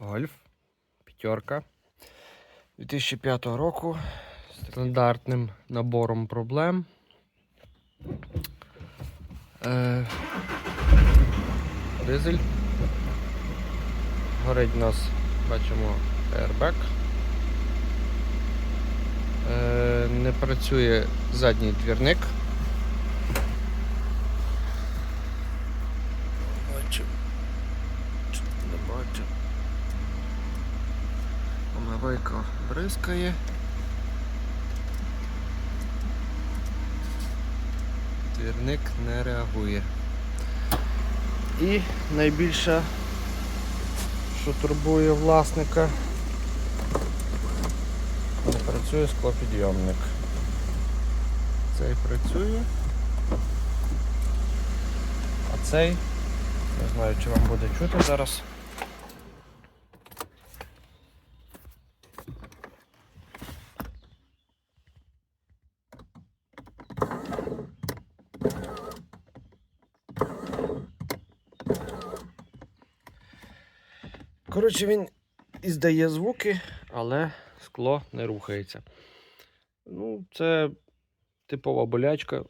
Гольф. П'ятерка. 2005 року. Стандартним набором проблем. Е, дизель. Горить у нас, бачимо, airbag. Е, не працює задній двірник. Бачу. Чи Не бачу. Омивайка бризкає. Двірник не реагує. І найбільше, що турбує власника, не працює склопідйомник. Цей працює. А цей, не знаю, чи вам буде чути зараз. Коротше, він іздає звуки, але скло не рухається. Ну, це типова болячка.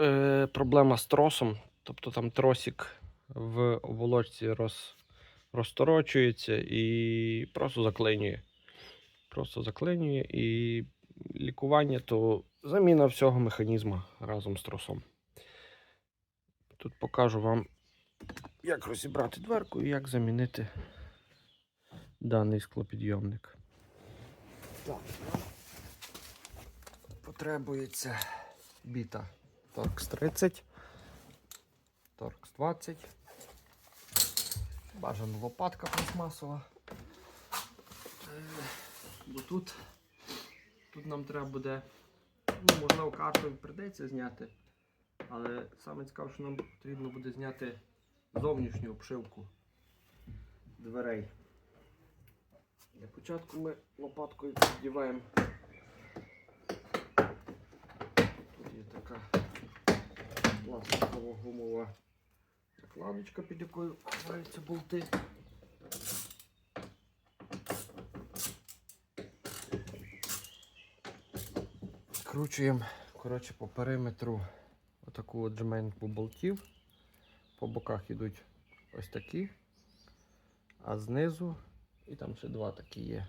Е, проблема з тросом. Тобто там тросик в оболочці роз, розторочується і просто заклинює. Просто заклинює і лікування то заміна всього механізму разом з тросом. Тут покажу вам, як розібрати дверку і як замінити даний склопідйомник. Так. Потребується біта Torx 30, Torx 20. Бажано лопатка пластмасова. Е, Бо тут, тут нам треба буде, ну, можливо, картою прийдеться зняти. Але саме цікаво, що нам потрібно буде зняти зовнішню обшивку дверей. Для початку ми лопаткою піддіваємо. Тут є така пластикова гумова накладочка, під якою ховаються болти. Вкручуємо коротше, по периметру отаку от жменьку болтів. По боках йдуть ось такі, а знизу, і там ще два такі є.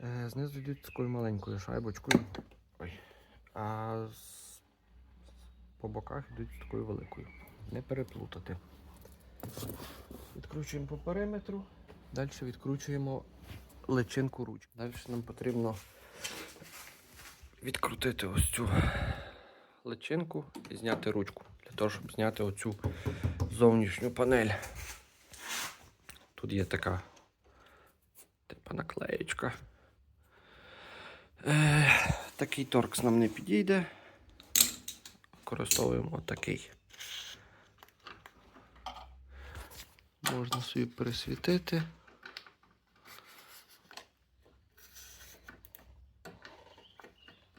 Е, знизу йдуть такою маленькою шайбочкою. Ой. А з... по боках йдуть такою великою. Не переплутати. Відкручуємо по периметру, далі відкручуємо личинку ручки. Далі нам потрібно відкрутити ось цю личинку і зняти ручку, того, щоб зняти оцю зовнішню панель. Тут є така типа наклеєчка. Е, такий торкс нам не підійде. Використовуємо отакий. Можна собі пересвітити.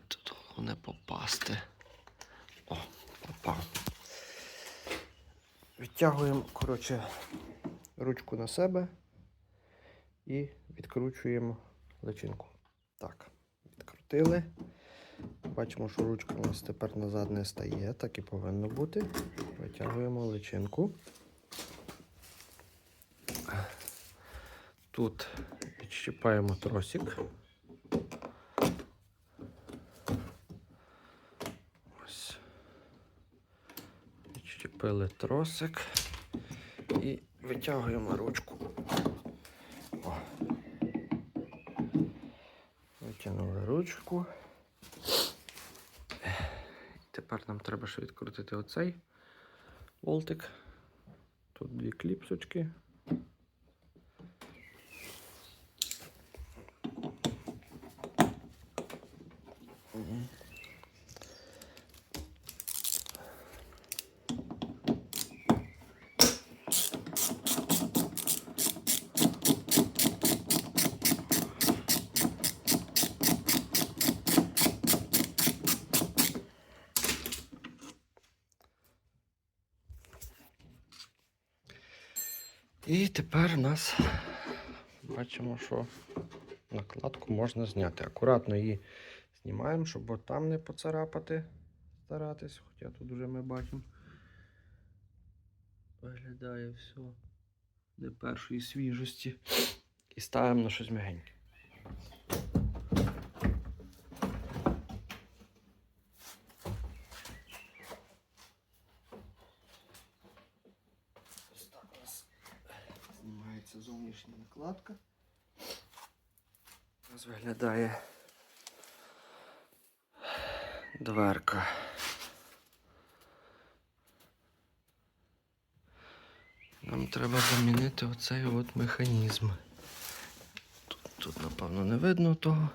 Тут головне попасти. О, попав. Відтягуємо, коротше, ручку на себе і відкручуємо личинку. Так, відкрутили. Бачимо, що ручка у нас тепер назад не стає, так і повинно бути. Витягуємо личинку. Тут відщипаємо тросик. Ось. Відщепили тросик і витягуємо ручку. О. Витягнули ручку. Тепер нам треба ще відкрутити оцей болтик. Тут дві кліпсочки. І тепер у нас бачимо, що накладку можна зняти. Акуратно її знімаємо, щоб там не поцарапати, старатись, хоча тут вже ми бачимо. Виглядає все не першої свіжості. І ставимо на щось м'ягеньке. Ось так у нас знімається накладка. Ось виглядає дверка. Нам треба замінити оцей от механізм. Тут, тут напевно, не видно того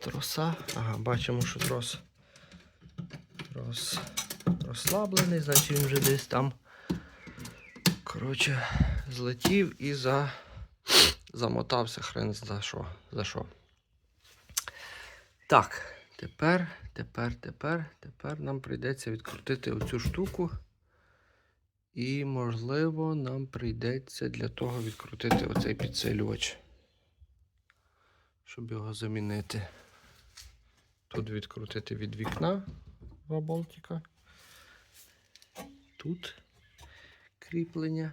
троса. Ага, бачимо, що трос роз, розслаблений, значить він вже десь там. Коротше, злетів і за, замотався хрен за що. За що. Так, тепер, тепер, тепер, тепер нам прийдеться відкрутити оцю штуку. І, можливо, нам прийдеться для того відкрутити оцей підсилювач, щоб його замінити. Тут відкрутити від вікна два болтика. Тут кріплення.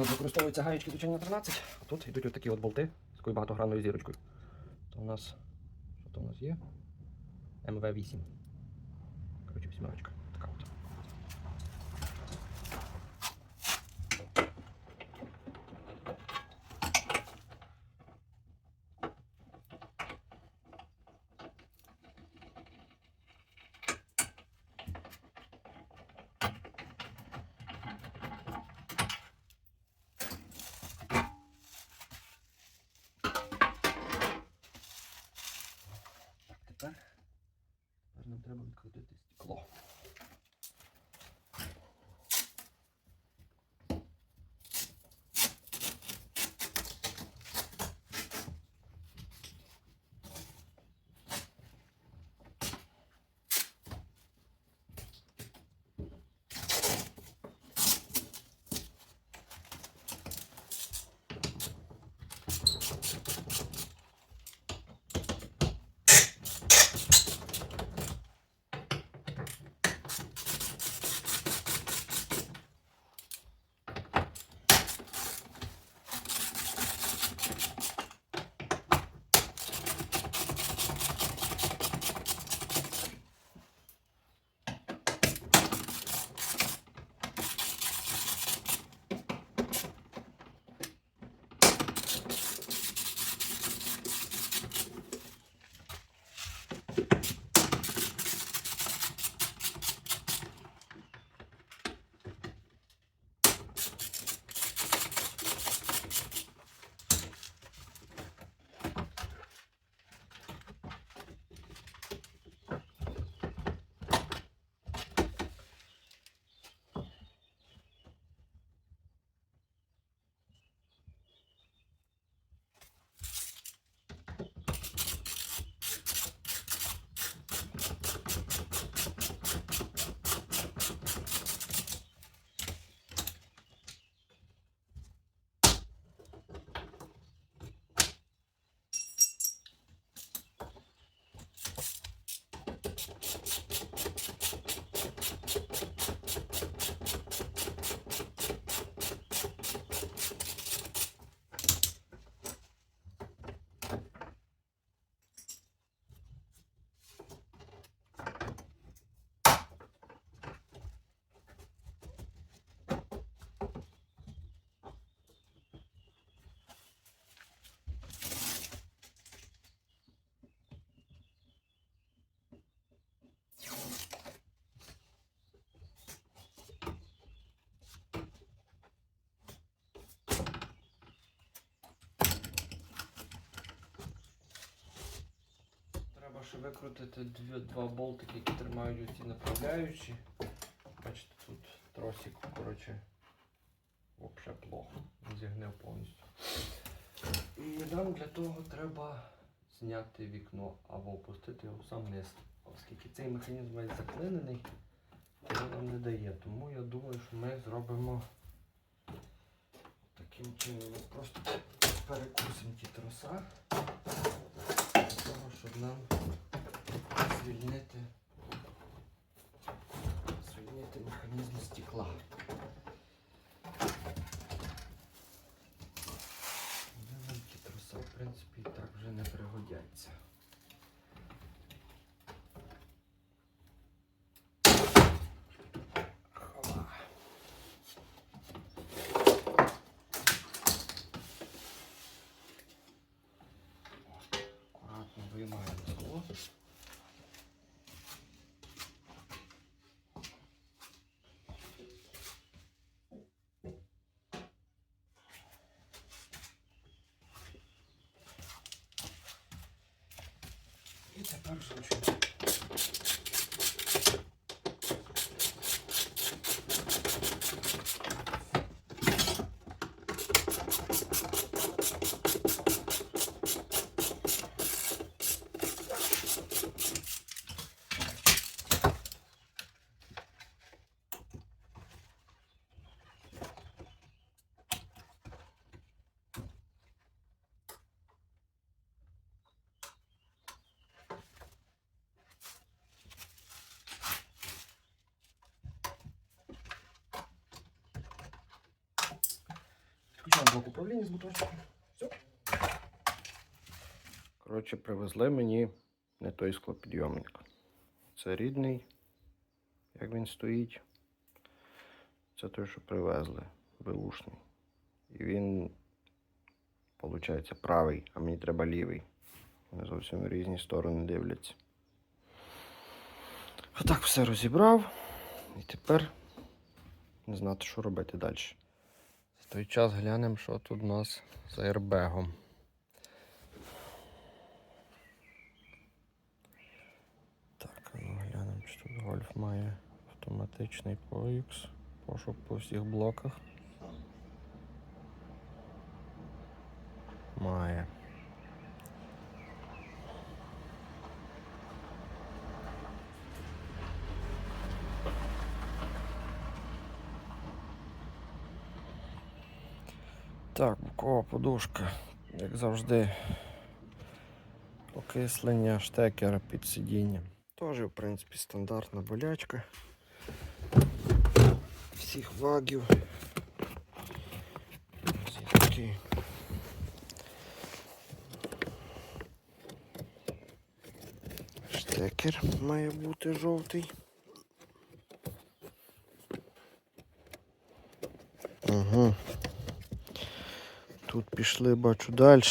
Нас використовуються гаєчки звичайно 13, а тут йдуть такі от болти з такою багатогранною зірочкою. То у нас, що то у нас є? МВ8. Коротше, восьмерочка. Така от. Так, тепер, тепер нам треба відкрутити стекло. Ще викрутити дві, два болтики, які тримають ці направляючі. Бачите, тут тросик, коротше, взагалі плохо. Зігнив повністю. І нам для того треба зняти вікно або опустити його сам низ. Оскільки цей механізм весь заклинений, він нам не дає. Тому я думаю, що ми зробимо таким чином. Просто перекусимо ті троса щоб нам звільнити, звільнити механізм стекла. Нам ті троса, в принципі, і так вже не пригодяться. І тепер Включаємо блок управління з бутончиком. Все. Коротше, привезли мені не той склопідйомник. Це рідний, як він стоїть. Це той, що привезли, беушний. І він, виходить, правий, а мені треба лівий. Вони зовсім різні сторони дивляться. Отак все розібрав. І тепер не знати, що робити далі. В той час глянемо, що тут у нас з аербегом. Так, ну глянемо, чи тут гольф має автоматичний поюкс. Пошук по всіх блоках. Має. Так, бокова подушка, як завжди. Окислення штекера під сидінням. Теж, в принципі, стандартна болячка. Всіх вагів. Такий. Штекер має бути жовтий. Угу. Тут пішли, бачу далі.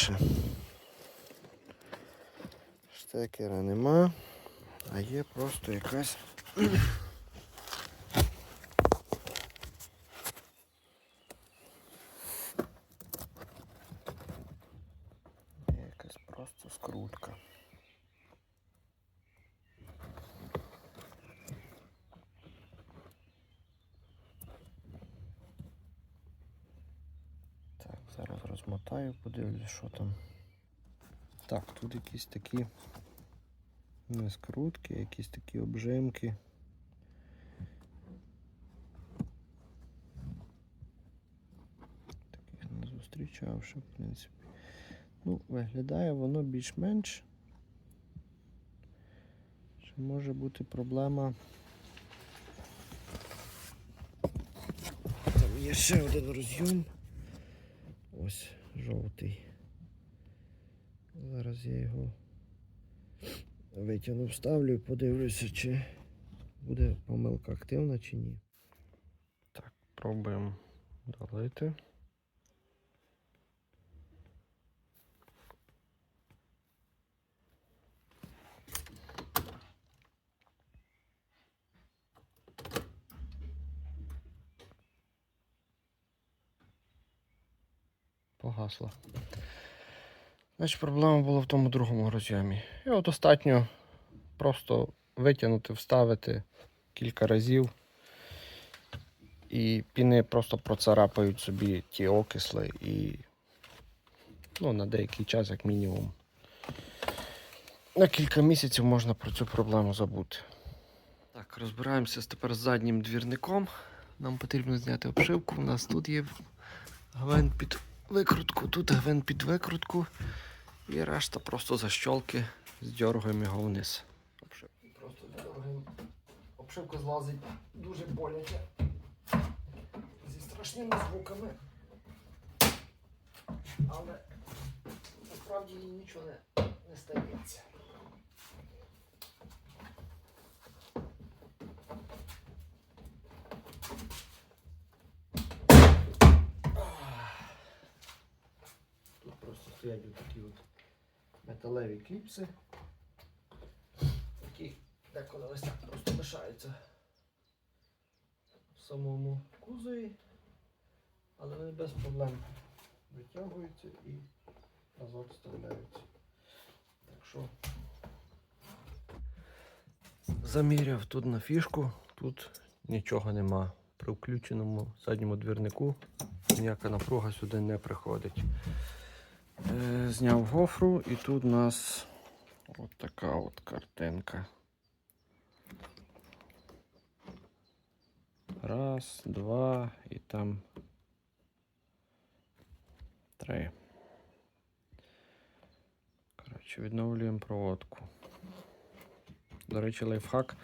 Штекера нема, а є просто якась. Якась просто скрутка. Так, зараз розмотаю, подивлюсь, що там. Так, тут якісь такі не скрутки, якісь такі обжимки. Таких не зустрічав ще, в принципі. Ну, виглядає воно більш-менш. Ще може бути проблема. Там є ще один роз'єм. Ось жовтий. Зараз я його витягну, вставлю і подивлюся, чи буде помилка активна чи ні. Так, пробуємо долити. Погасла. Значить, проблема була в тому другому роз'ємі. Його достатньо просто витягнути, вставити кілька разів. І піни просто процарапають собі ті окисли і ну, на деякий час, як мінімум. На кілька місяців можна про цю проблему забути. Так, розбираємося тепер з заднім двірником. Нам потрібно зняти обшивку. У нас тут є гвинт під викрутку, тут гвинт під викрутку. І решта просто защолки здергаємо його вниз. Просто дергаємо. Обшивка злазить дуже боляче. Зі страшними звуками. Але насправді їй нічого не, не стається. Тут просто стоять от такі от металеві кліпси, які деколи ось так просто лишаються в самому кузові, але вони без проблем витягуються і назад вставляються. Так що заміряв тут на фішку, тут нічого нема. При включеному задньому двірнику ніяка напруга сюди не приходить. Е, Зняв гофру і тут у нас от така от картинка. Раз, два і там три. Коротше, відновлюємо проводку. До речі, лайфхак.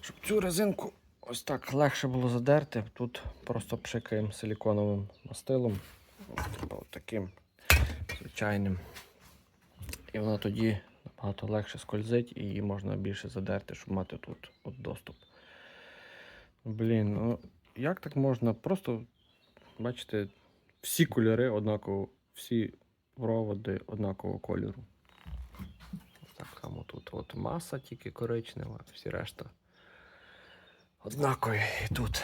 Щоб цю резинку ось так легше було задерти, тут просто пшикаємо силіконовим мастилом. Ось таким звичайним. І вона тоді набагато легше скользить і її можна більше задерти, щоб мати тут от доступ. Блін, ну як так можна? Просто, бачите, всі кольори однаково, всі проводи однакового кольору. Так само тут от маса тільки коричнева, всі решта однакові і тут.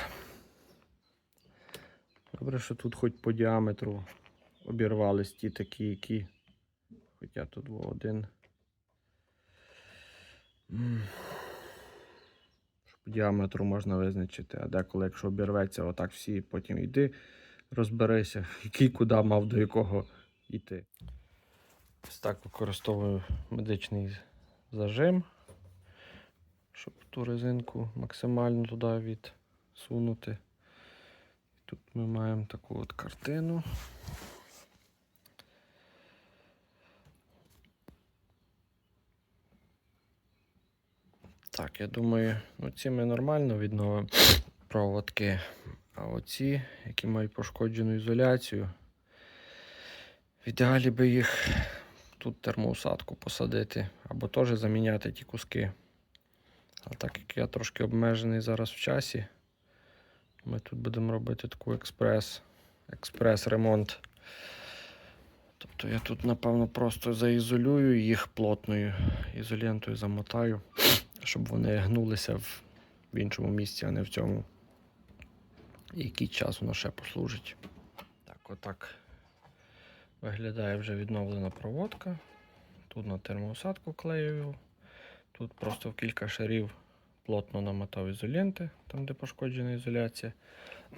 Добре, що тут хоч по діаметру обірвались ті такі, які. Хоча тут був один. М. Що По діаметру можна визначити, а деколи, якщо обірветься, отак всі, потім йди, розберися, який куди мав до якого йти. Ось так використовую медичний зажим, щоб ту резинку максимально туди відсунути. Тут ми маємо таку от картину. Так, я думаю, ну ці ми нормально відновимо проводки. А оці, які мають пошкоджену ізоляцію, в ідеалі би їх тут термоусадку посадити або теж заміняти ті куски. А так як я трошки обмежений зараз в часі, ми тут будемо робити таку експрес, експрес-ремонт. Тобто я тут, напевно, просто заізолюю їх плотною ізолентою замотаю, щоб вони гнулися в, в іншому місці, а не в цьому. Який час воно ще послужить. Так, отак виглядає вже відновлена проводка. Тут на термоусадку клею. Тут просто в кілька шарів плотно намотав ізоленти, там де пошкоджена ізоляція.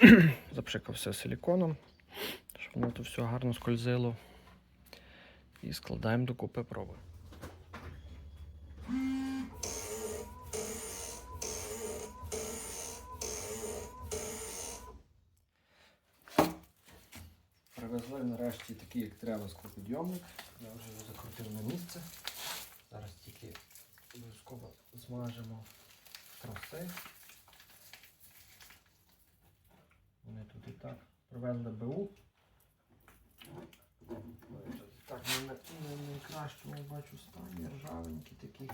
Запшикав все силіконом, щоб воно тут все гарно скользило. І складаємо докупи проби. Привезли нарешті такий, як треба, склопідйомник. Я вже його закрутив на місце. Зараз тільки обов'язково змажемо троси. Вони тут і так привезли БУ. Так на найкращому бачу стані, ржавенькі такі.